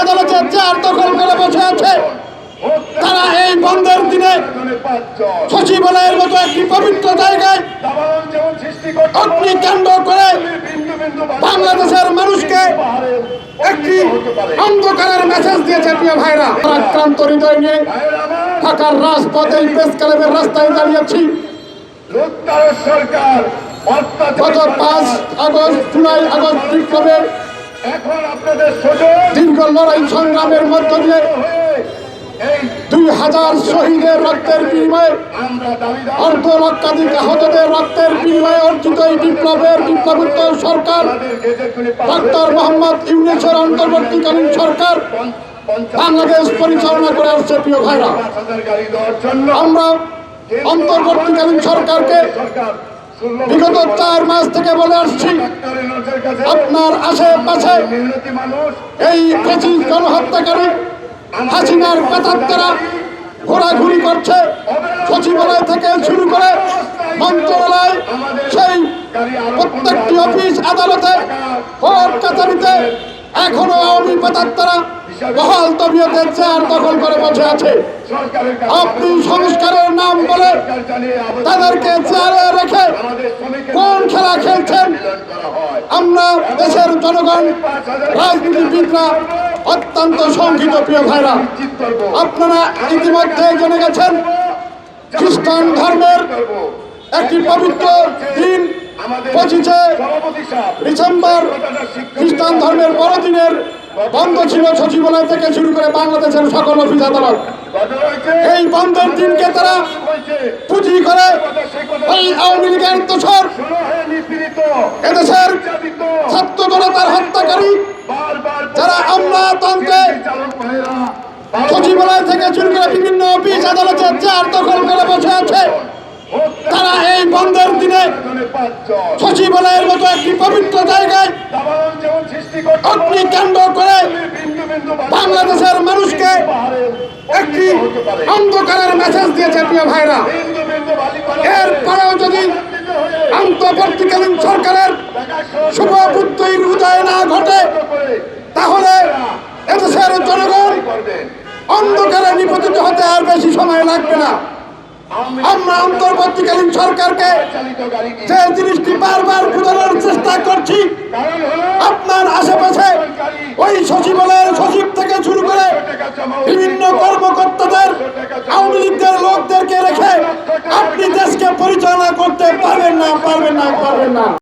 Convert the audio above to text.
আদালতের চেয়ার দখল করে বসে আছে। তারা এই বন্ধের দিনে সচিবালয়ের মতো একটি পবিত্র জায়গায় অগ্নিকাণ্ড করে বাংলাদেশের মানুষকে একটি অন্ধকারের মেসেজ দিয়েছে প্রিয় ভাইরা। আক্রান্ত হৃদয় নিয়ে ঢাকার রাজপথে প্রেস ক্লাবের রাস্তায় দাঁড়িয়েছি। সরকার গত পাঁচ আগস্ট জুলাই আগস্ট বিপ্লবে এখন আপনাদের সুযোগ দীর্ঘ লড়াই সংগ্রামের মধ্য দিয়ে দুই হাজার শহীদের রক্তের বিনিময়ে অর্ধ লক্ষাধিক আহতদের রক্তের বিনিময়ে অর্জিত এই বিপ্লবের বিপ্লবোত্তর সরকার ডক্টর মোহাম্মদ ইউনিসের অন্তর্বর্তীকালীন সরকার বাংলাদেশ পরিচালনা করে আসছে প্রিয় ভাইরা। আমরা অন্তর্বর্তীকালীন সরকারকে বিগত চার মাস থেকে বলে আসছি, আপনার আশেপাশে এই প্রেসিস গণহত্যাকারী হাসিনার পেতাত্তারা ঘোরাঘুরি করছে। সচিবালয় থেকে শুরু করে মন্ত্রণালয়, সেই প্রত্যেকটি অফিস আদালতে, কোর্ট কাছারিতে এখনও আওয়ামী পেতাত্তারা বহাল তবিয়তের চেয়ার দখল করে বসে আছে। আপনি সংস্কারের নাম বলে তাদেরকে চেয়ারে রেখে কোন খেলা খেলছেন? আমরা দেশের জনগণ রাজনীতিবিদরা অত্যন্ত সংকিত প্রিয় ভাইরা আপনারা ইতিমধ্যে জেনে গেছেন খ্রিস্টান ধর্মের একটি পবিত্র দিন পঁচিশে ডিসেম্বর খ্রিস্টান ধর্মের বড়দিনের বন্ধ ছিল সচিবালয় থেকে শুরু করে বাংলাদেশের সকল অফিস আদালত। এই বন্ধের দিনকে তারা পুঁজি করে ওই আওয়ামী লীগের নিপীড়িত এদেশের ছাত্র জনতার হত্যাকারী যারা আমলাতন্ত্রে চালক সচিবালয় থেকে শুরু করে বিভিন্ন অফিস আদালতের চেয়ার দখল করে বসে আছে তারা এই বন্ধের দিনে পাঁচজন সচিবালয়ের মতো একটি পবিত্র জায়গায় অগ্নিকাণ্ড করে বাংলাদেশের মানুষকে একটি অন্ধকারের মেসেজ দিয়েছে প্রিয় ভাইরা। এরপরেও যদি অন্তর্বর্তীকালীন সরকারের শুভ বুদ্ধির উদয় না ঘটে তাহলে এদেশের জনগণ অন্ধকারে নিপতিত হতে আর বেশি সময় লাগবে না। আমরা অন্তর্বর্তীকালীন সরকারকে যে জিনিসটি বারবার বোঝানোর চেষ্টা করছি, আপনার আশেপাশে ওই সচিবালয়ের সচিব থেকে শুরু করে বিভিন্ন কর্মকর্তাদের, আওয়ামী লীগের লোকদেরকে রেখে আপনি দেশকে পরিচালনা করতে পারবেন না পারবেন না পারবেন না।